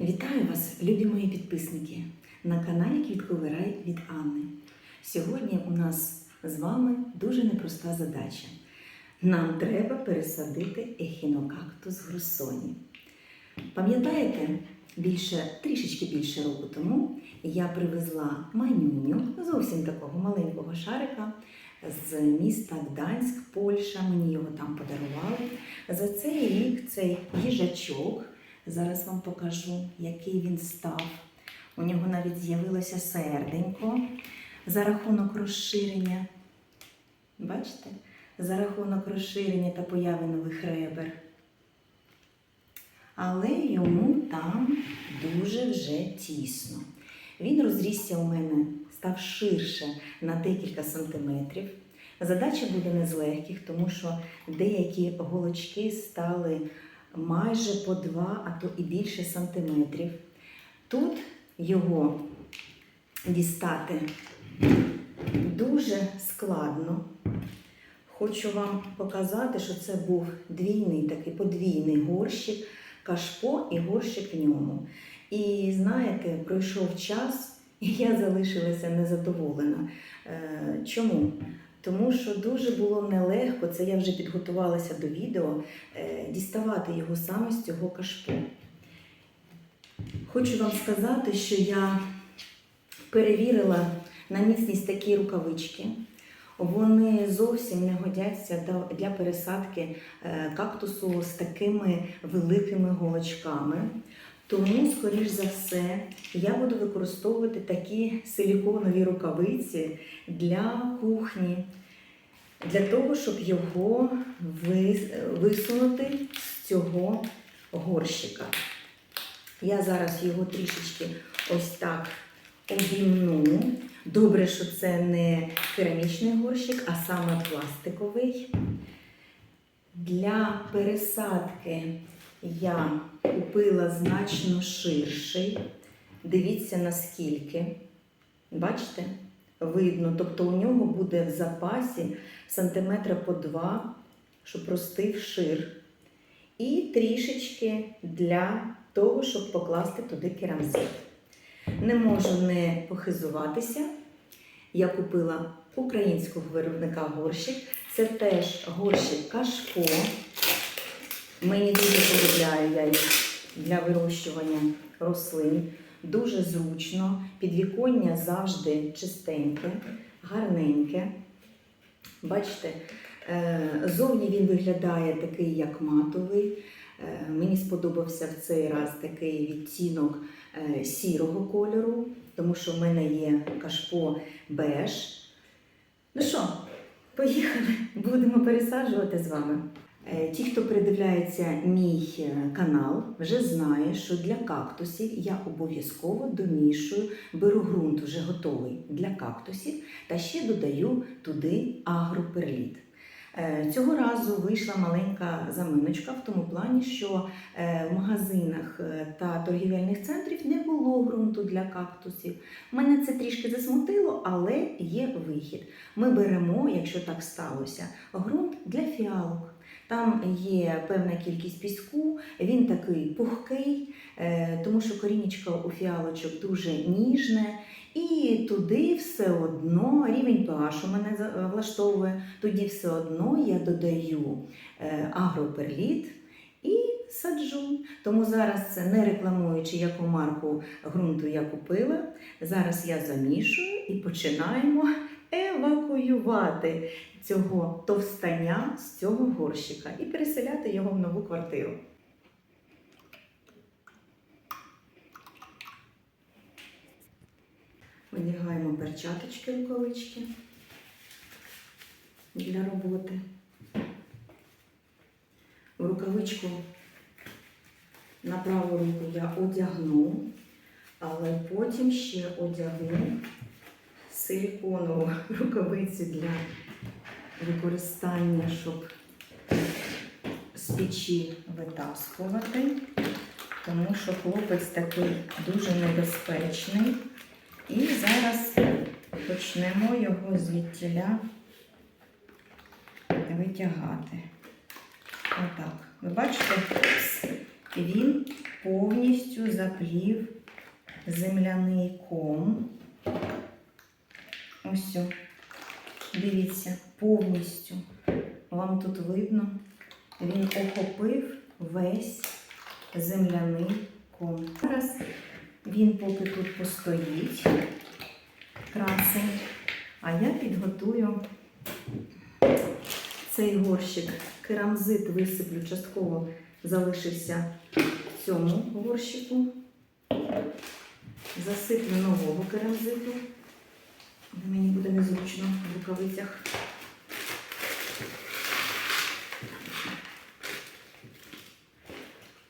Вітаю вас, любі мої підписники, на каналі Квітковий Рай від Анни. Сьогодні у нас з вами дуже непроста задача. Нам треба пересадити ехінокактус грусоні. Пам'ятаєте, більше, трішечки більше року тому я привезла манюню, зовсім такого маленького шарика з міста Гданськ, Польща. Мені його там подарували. За цей рік цей їжачок. Зараз вам покажу, який він став. У нього навіть з'явилося серденько за рахунок розширення. Бачите? За рахунок розширення та появи нових ребер. Але йому там дуже вже тісно. Він розрісся у мене, став ширше на декілька сантиметрів. Задача буде не з легких, тому що деякі голочки стали майже по 2, а то і більше сантиметрів. Тут його дістати дуже складно. Хочу вам показати, що це був двійний такий подвійний горщик, кашпо і горщик в ньому. І знаєте, пройшов час, і я залишилася незадоволена. Е, Чому? Тому що дуже було нелегко, це я вже підготувалася до відео, е, діставати його саме з цього кашпо. Хочу вам сказати, що я перевірила на міцність такі рукавички. Вони зовсім не годяться для пересадки е, кактусу з такими великими голочками. Тому, скоріш за все, я буду використовувати такі силіконові рукавиці для кухні, для того, щоб його висунути з цього горщика. Я зараз його трішечки ось так обімну. Добре, що це не керамічний горщик, а саме пластиковий. Для пересадки я купила значно ширший. Дивіться наскільки. Бачите? Видно, тобто у нього буде в запасі сантиметра по два, щоб простив шир. І трішечки для того, щоб покласти туди керамзит. Не можу не похизуватися. Я купила українського виробника горщик. Це теж горщик кашпо. Мені дуже полюбляю я їх для вирощування рослин. Дуже зручно. Підвіконня завжди чистеньке, гарненьке. Бачите, е, зовні він виглядає такий, як матовий. Е, Мені сподобався в цей раз такий відтінок е, сірого кольору, тому що в мене є кашпо беж. Ну що, поїхали, будемо пересаджувати з вами. Е, Ті, хто придивляється мій е, канал, вже знає, що для кактусів я обов'язково домішую, беру ґрунт вже готовий для кактусів та ще додаю туди агроперліт. Е, Цього разу вийшла маленька заминочка в тому плані, що в магазинах та торгівельних центрів не було ґрунту для кактусів. Мене це трішки засмутило, але є вихід. Ми беремо, якщо так сталося, ґрунт для фіалок. Там є певна кількість піску, він такий пухкий, е, тому що корінечко у фіалочок дуже ніжне. І туди все одно рівень pH у мене влаштовує, тоді все одно я додаю е, агроперліт і саджу. Тому зараз, не рекламуючи, яку марку ґрунту я купила, зараз я замішую і починаємо евакуювати цього товстання з цього горщика і переселяти його в нову квартиру. Одягаємо перчаточки рукавички для роботи. В рукавичку на праву руку я одягну, але потім ще одягну силіконову рукавицю для використання, щоб з печі витаскувати, тому що хлопець такий дуже небезпечний. І зараз почнемо його звідтіля витягати. Отак. Ви бачите, він повністю. заплів земляний ком. Ось, дивіться, повністю. Вам тут видно, він охопив весь земляний ком. Зараз він поки тут постоїть, красень, а я підготую цей горщик. Керамзит висиплю частково залишився в цьому горщику. Засиплю нового керамзиту. Мені буде незручно в рукавицях.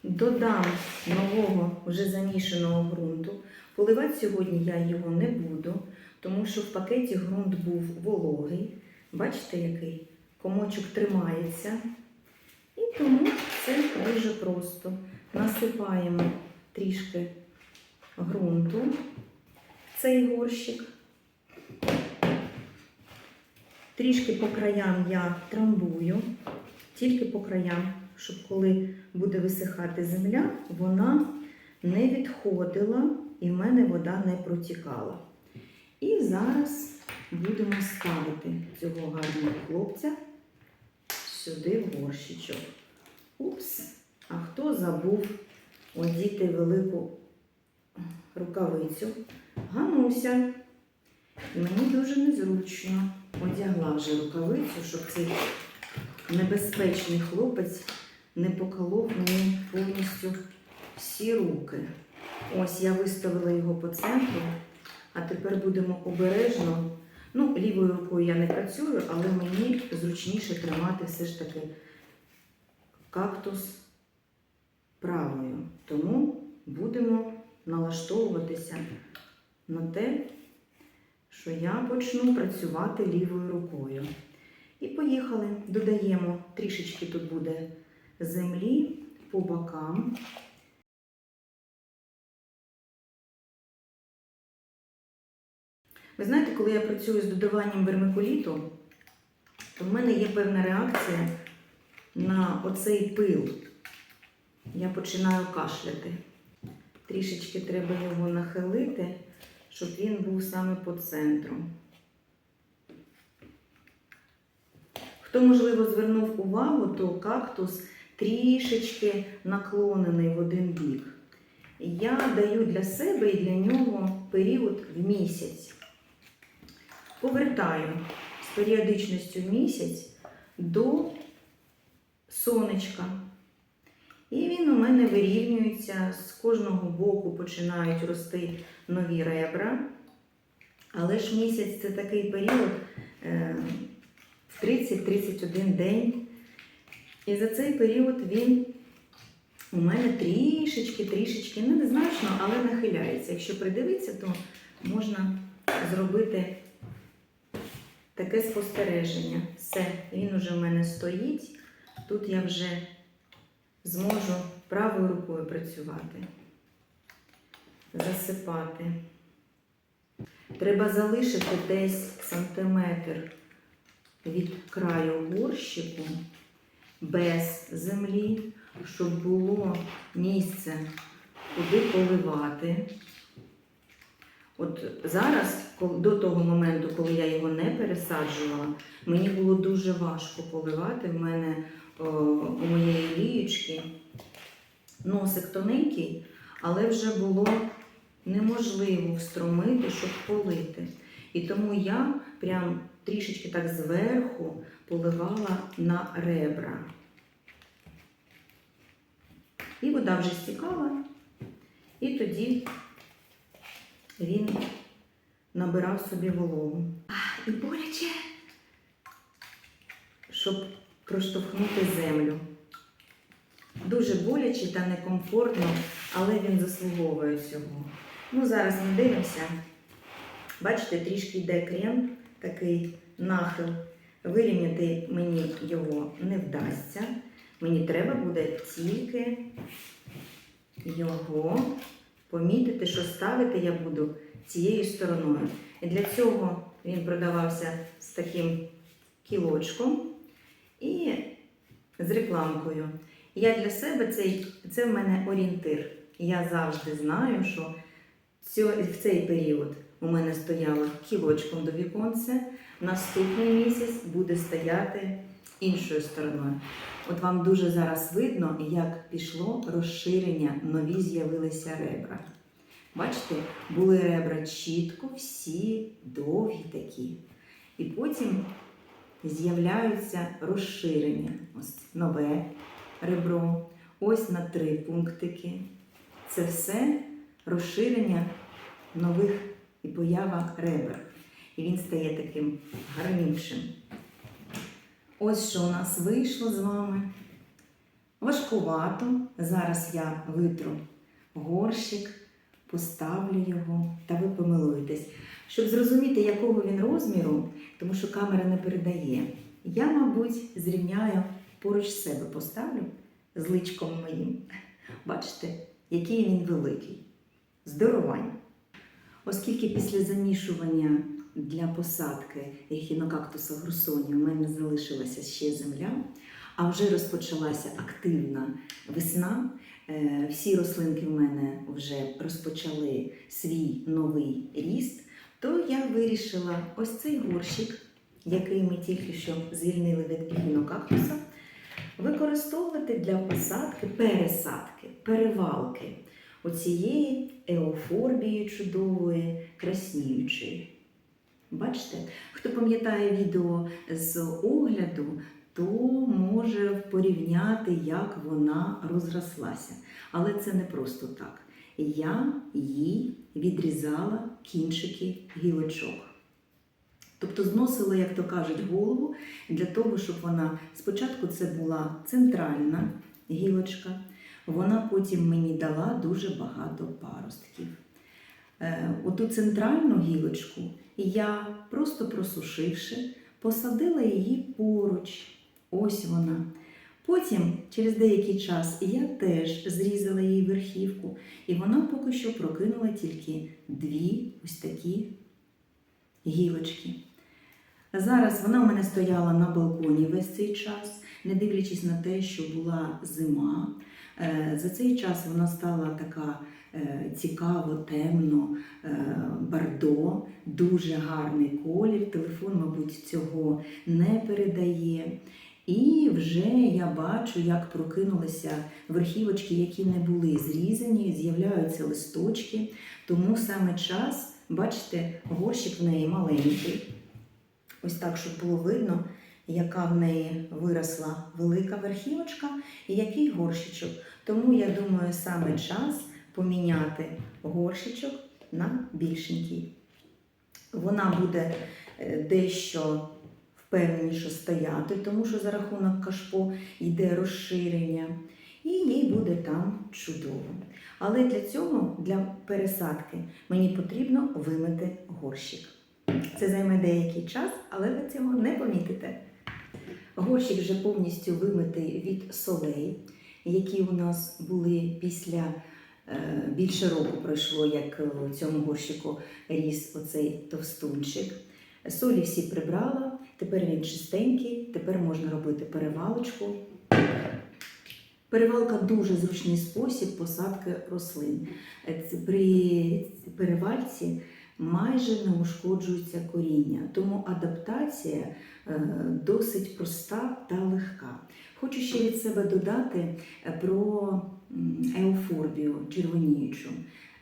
Додам нового вже замішаного ґрунту. Поливати сьогодні я його не буду, тому що в пакеті ґрунт був вологий. Бачите, який комочок тримається. І тому це дуже просто. Насипаємо трішки ґрунту в цей горщик. Трішки по краям я трамбую, тільки по краям, щоб коли буде висихати земля, вона не відходила і в мене вода не протікала. І зараз будемо ставити цього гарного хлопця сюди в горщичок. Упс, а хто забув одіти велику рукавицю? Гануся. Мені дуже незручно одягла вже рукавицю, щоб цей небезпечний хлопець не поколов мені повністю всі руки. Ось я виставила його по центру, а тепер будемо обережно. Ну, лівою рукою я не працюю, але мені зручніше тримати все ж таки кактус правою. Тому будемо налаштовуватися на те, що я почну працювати лівою рукою. І поїхали. Додаємо трішечки тут буде землі по бокам. Ви знаєте, коли я працюю з додаванням вермикуліту, то в мене є певна реакція на оцей пил. Я починаю кашляти. Трішечки треба його нахилити, щоб він був саме по центру. Хто, можливо, звернув увагу, то кактус трішечки наклонений в один бік. Я даю для себе і для нього період в місяць. Повертаю з періодичністю в місяць до сонечка. І він у мене вирівнюється, з кожного боку починають рости нові ребра. Але ж місяць це такий період е, 30-31 день. І за цей період він у мене трішечки-трішечки, не незначно, але нахиляється. Якщо придивитися, то можна зробити таке спостереження. Все, він уже в мене стоїть. Тут я вже зможу правою рукою працювати, засипати. Треба залишити десь сантиметр від краю горщику без землі, щоб було місце, куди поливати. От зараз, до того моменту, коли я його не пересаджувала, мені було дуже важко поливати. В мене у моєї лієчки носик тоненький, але вже було неможливо встромити, щоб полити. І тому я прям трішечки так зверху поливала на ребра. І вода вже стікала, і тоді він набирав собі вологу. І боляче, щоб проштовхнути землю. Дуже боляче та некомфортно, але він заслуговує цього. Ну, зараз ми дивимося. Бачите, трішки йде крем, такий нахил. Вирівняти мені його не вдасться. Мені треба буде тільки його помітити, що ставити я буду цією стороною. І для цього він продавався з таким кілочком і з рекламкою. Я для себе цей, це в мене орієнтир. я завжди знаю, що в цей період у мене стояло кілочком до віконця, наступний місяць буде стояти іншою стороною. От вам дуже зараз видно, як пішло розширення, нові з'явилися ребра. Бачите, були ребра чітко, всі довгі такі. І потім з'являються розширення. Ось нове ребро, ось на три пунктики. Це все розширення нових і поява ребер. І він стає таким гарнішим. Ось що у нас вийшло з вами. Важкувато. Зараз я витру горщик, поставлю його, та ви помилуєтесь. Щоб зрозуміти, якого він розміру, тому що камера не передає, я, мабуть, зрівняю поруч себе поставлю з личком моїм. Бачите, який він великий. Здоровань. Оскільки після замішування для посадки ехінокактуса грусоні у мене залишилася ще земля, а вже розпочалася активна весна. е, Всі рослинки в мене вже розпочали свій новий ріст, то я вирішила ось цей горщик, який ми тільки що звільнили від ехінокактуса, використовувати для посадки, пересадки, перевалки оцієї еофорбії чудової, красніючої. Бачите, хто пам'ятає відео з огляду, то може порівняти, як вона розрослася. Але це не просто так. Я їй відрізала кінчики гілочок. Тобто зносила, як то кажуть, голову для того, щоб вона спочатку це була центральна гілочка, вона потім мені дала дуже багато паростків. Е, Оту центральну гілочку я просто просушивши, посадила її поруч. Ось вона. Потім, через деякий час, я теж зрізала її верхівку, і вона поки що прокинула тільки дві ось такі гілочки. Зараз вона у мене стояла на балконі весь цей час, не дивлячись на те, що була зима. Е, За цей час вона стала така е, цікаво, темно, е, бардо, дуже гарний колір. Телефон, мабуть, цього не передає. І вже я бачу, як прокинулися верхівочки, які не були зрізані, з'являються листочки. Тому саме час, бачите, горщик в неї маленький. Ось так, щоб було видно, яка в неї виросла велика верхівочка і який горщичок. Тому я думаю, саме час поміняти горщичок на більшенький. Вона буде е, дещо впевненіше стояти, тому що за рахунок кашпо йде розширення, і їй буде там чудово. Але для цього, для пересадки, мені потрібно вимити горщик. Це займе деякий час, але ви цього не помітите. Горщик вже повністю вимитий від солей, які у нас були після е, більше року пройшло, як у цьому горщику ріс оцей товстунчик. Солі всі прибрала, тепер він чистенький, тепер можна робити перевалочку. Перевалка дуже зручний спосіб посадки рослин. Е, При перевальці майже не ушкоджується коріння, тому адаптація е, досить проста та легка. Хочу ще від себе додати е, про еофорбію червоніючу.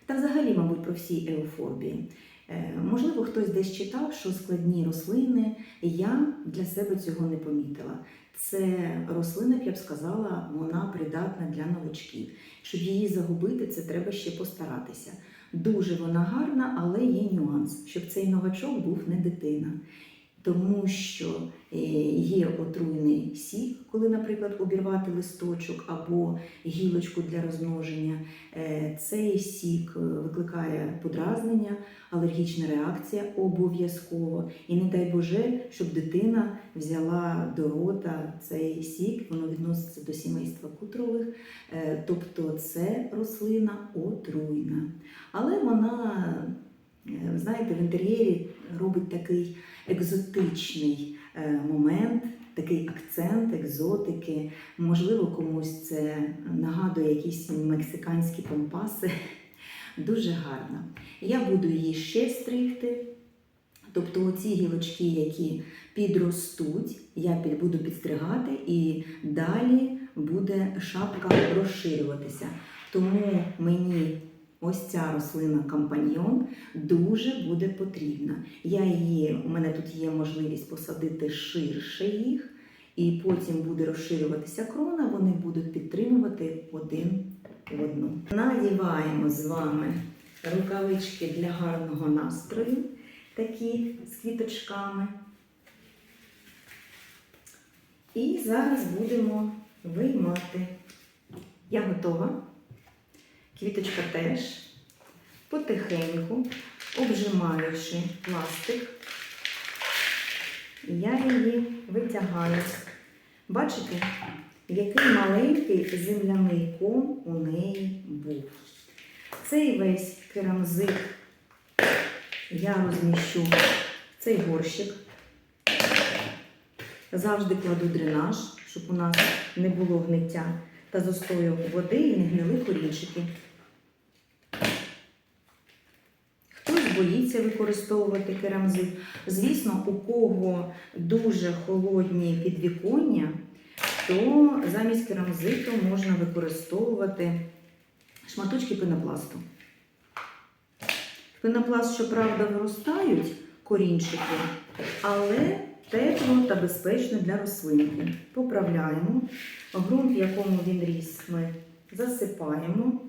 Та взагалі, мабуть, про всі еофорбії. Е, Можливо, хтось десь читав, що складні рослини. Я для себе цього не помітила. Це рослина, як я б сказала, вона придатна для новачків. Щоб її загубити, це треба ще постаратися. Дуже вона гарна, але є нюанс, щоб цей новачок був не дитина. Тому що е, є отруйний сік, коли, наприклад, обірвати листочок або гілочку для розмноження. Е, Цей сік е, викликає подразнення, алергічна реакція обов'язково. І не дай Боже, щоб дитина взяла до рота цей сік, воно відноситься до сімейства кутрових, тобто це рослина отруйна. Але вона, знаєте, в інтер'єрі робить такий екзотичний е, момент, такий акцент, екзотики. Можливо, комусь це нагадує якісь мексиканські компаси. Дуже гарно. Я буду її ще стригти. Тобто оці гілочки, які підростуть, я буду підстригати і далі буде шапка розширюватися. Тому мені ось ця рослина компаньйон дуже буде потрібна. Я її, у мене тут є можливість посадити ширше їх, і потім буде розширюватися крона, вони будуть підтримувати один одну. Надіваємо з вами рукавички для гарного настрою, такі з квіточками. І зараз будемо виймати. Я готова. Квіточка теж. Потихеньку, обжимаючи пластик, я її витягаю. Бачите, який маленький земляний ком у неї був. Цей весь керамзит я розміщу в цей горщик. Завжди кладу дренаж, щоб у нас не було гниття та застою води і не гнили корінчики. Хтось боїться використовувати керамзит. Звісно, у кого дуже холодні підвіконня, то замість керамзиту можна використовувати шматочки пенопласту. Пенопласт, щоправда, виростають корінчики, але тепло та безпечно для рослинки. Поправляємо. Грунт, в якому він ріс, ми засипаємо.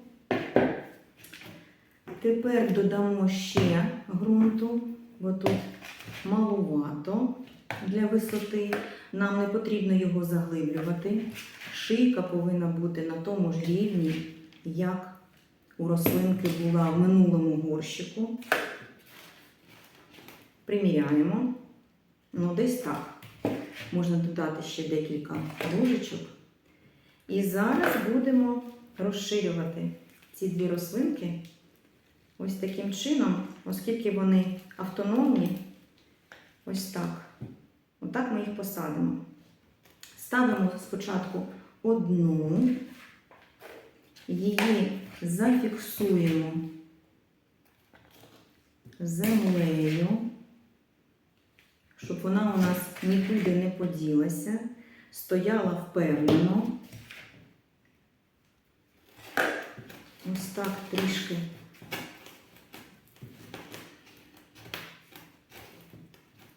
Тепер додамо ще ґрунту, бо тут малувато для висоти. Нам не потрібно його заглиблювати. Шийка повинна бути на тому ж рівні, як у рослинки була в минулому горщику. Приміряємо. Ну, десь так. Можна додати ще декілька ложечок. І зараз будемо розширювати ці дві рослинки ось таким чином, оскільки вони автономні, ось так. Отак ми їх посадимо. Ставимо спочатку одну, її зафіксуємо землею, щоб вона у нас нікуди не поділася, стояла впевнено. Ось так трішки.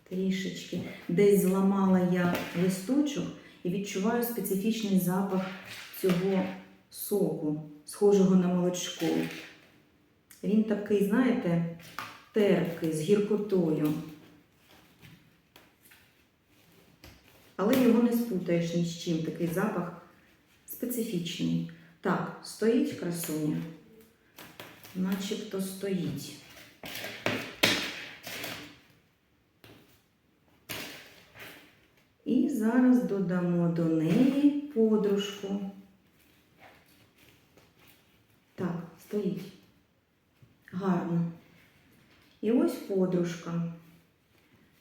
Трішечки. Десь зламала я листочок і відчуваю специфічний запах цього соку, схожого на молочко. Він такий, знаєте, терпкий, з гіркотою. Але його не спутаєш ні з чим. Такий запах специфічний. Так, стоїть красуня. Начебто стоїть. І зараз додамо до неї подружку. Так, стоїть. Гарно. І ось подружка.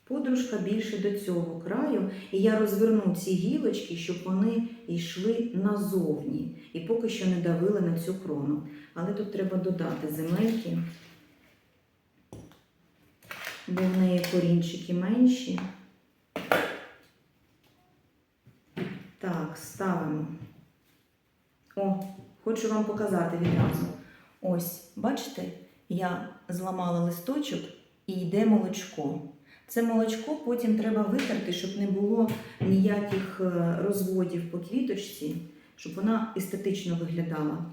Подружка більше до цього краю. І я розверну ці гілочки, щоб вони йшли назовні. І поки що не давили на цю крону. Але тут треба додати земельки, бо в неї корінчики менші. Ставимо. О, хочу вам показати відразу. Ось, бачите, я зламала листочок і йде молочко. Це молочко потім треба витерти, щоб не було ніяких е, розводів по квіточці, щоб вона естетично виглядала.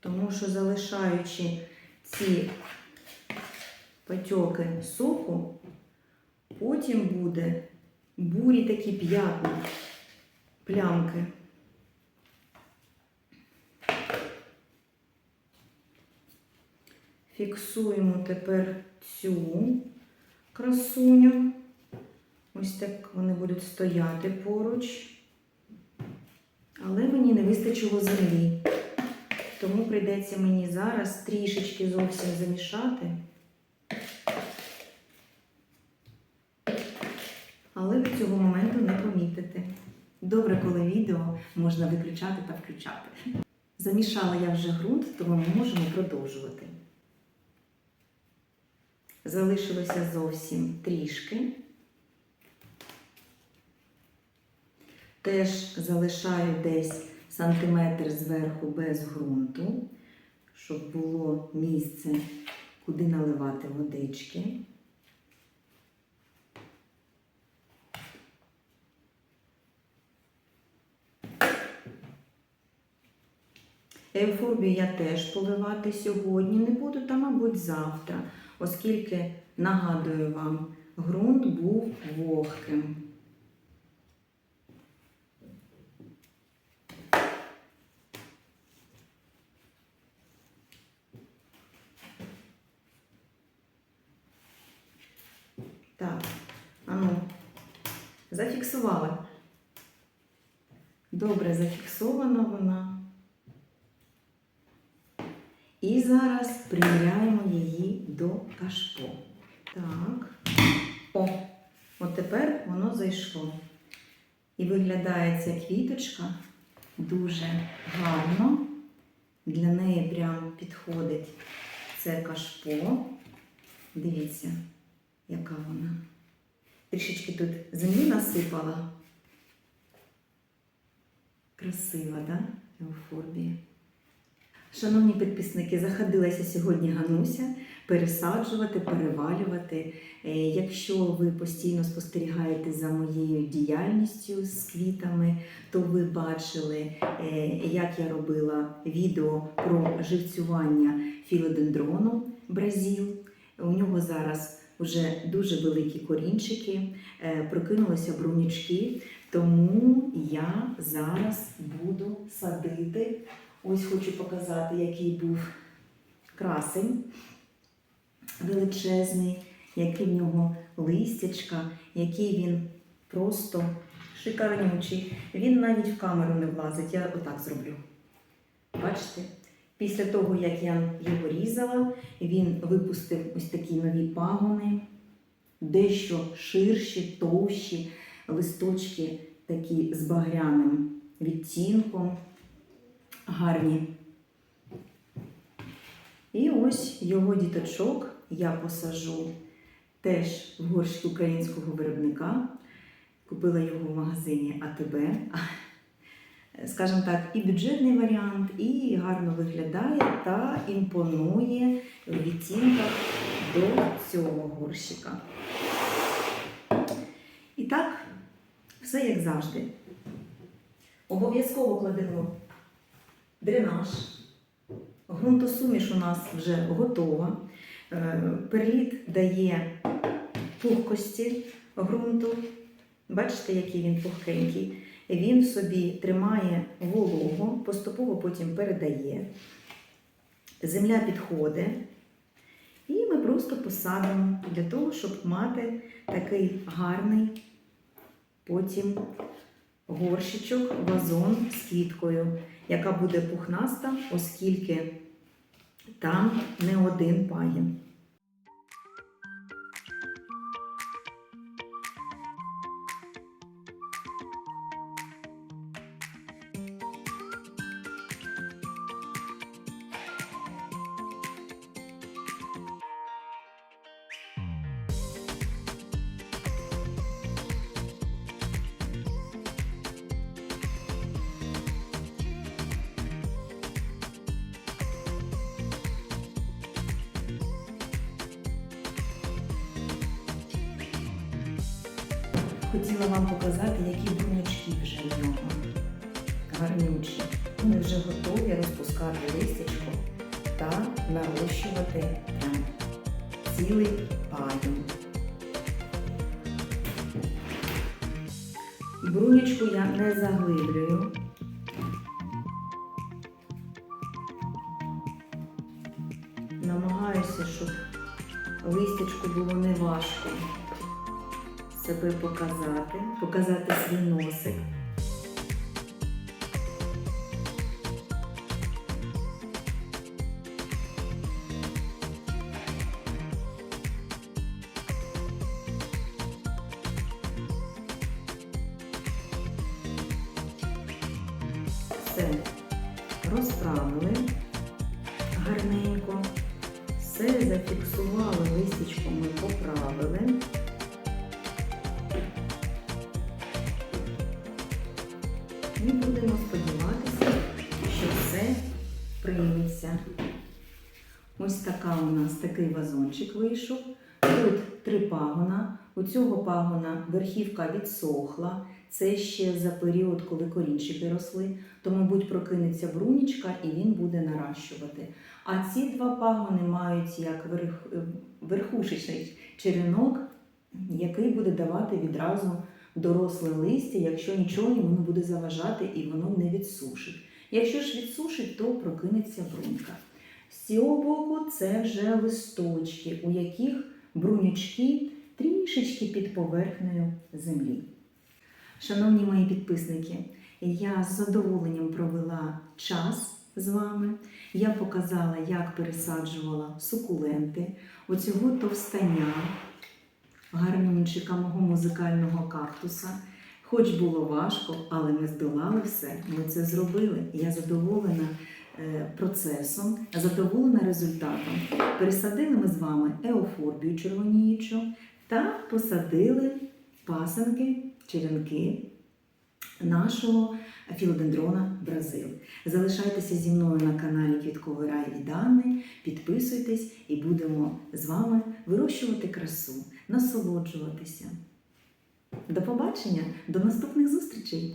Тому що залишаючи ці патьоки соку, потім буде бурі такі п'ятна, плямки. Фіксуємо тепер цю красуню. Ось так вони будуть стояти поруч. Але мені не вистачило землі. Тому прийдеться мені зараз трішечки зовсім замішати. Цього моменту не помітите. Добре, коли відео можна виключати та включати. Замішала я вже ґрунт, тому ми можемо продовжувати. Залишилося зовсім трішки. Теж залишаю десь сантиметр зверху без ґрунту, щоб було місце, куди наливати водички. Евфорбію я теж поливати сьогодні не буду, та, мабуть, завтра, оскільки, нагадую вам, ґрунт був вогким. Так, ану, зафіксувала. Добре зафіксована вона. І зараз приміряємо її до кашпо. Так. О, от тепер воно зайшло. І виглядає ця квіточка дуже гарно. Для неї прям підходить це кашпо. Дивіться, яка вона. Трішечки тут землі насипала. Красива, да? Еуфорбія. Шановні підписники, заходилася сьогодні Гануся пересаджувати, перевалювати. Е, Якщо ви постійно спостерігаєте за моєю діяльністю з квітами, то ви бачили, е, як я робила відео про живцювання філодендрону Бразіл. У нього зараз вже дуже великі корінчики, е, прокинулися брунючки, тому я зараз буду садити. Ось хочу показати, який був красень величезний, який в нього листячка, який він просто шикарнючий. Він навіть в камеру не влазить. Я отак зроблю. Бачите? Після того, як я його різала, він випустив ось такі нові пагони, дещо ширші, товщі, листочки такі з багряним відтінком гарні. І ось його діточок я посажу теж в горщик українського виробника. Купила його в магазині АТБ. Скажімо так, і бюджетний варіант, і гарно виглядає та імпонує в відтінках до цього горщика. І так, все як завжди. Обов'язково кладемо дренаж. Грунтосуміш у нас вже готова. Е, Перліт дає пухкості ґрунту. Бачите, який він пухкенький. Він собі тримає вологу, поступово потім передає. Земля підходить. І ми просто посадимо для того, щоб мати такий гарний потім горщичок, вазон з квіткою, яка буде пухнаста, оскільки там не один пагін. Гарнючі. Вони вже готові розпускати листячко та нарощувати цілий пагін. Брунячку я не заглиблюю. Намагаюся, щоб листячку було не важко себе показати, показати гарненько, все зафіксували листячком ми поправили. І будемо сподіватися, що все прийметься. Ось така у нас такий вазончик вийшов. Тут три пагона. У цього пагона верхівка відсохла. Це ще за період, коли корінчики росли. То, мабуть, прокинеться брунічка і він буде наращувати. А ці два пагони мають як верх, е, верхушечний черенок, який буде давати відразу доросле листя, якщо нічого йому не буде заважати і воно не відсушить. Якщо ж відсушить, то прокинеться брунька. З цього боку це вже листочки, у яких брунючки трішечки під поверхнею землі. Шановні мої підписники, я з задоволенням провела час з вами. Я показала, як пересаджувала сукуленти, оцього товстання, гарнюнчика мого музикального кактуса. Хоч було важко, але ми здолали все. Ми це зробили. Я задоволена е, процесом, задоволена результатом. Пересадили ми з вами еофорбію червоніючу та посадили пасанки, черенки нашого філодендрона Бразил. Залишайтеся зі мною на каналі Квітковий рай і Дани, підписуйтесь і будемо з вами вирощувати красу, насолоджуватися. До побачення, до наступних зустрічей!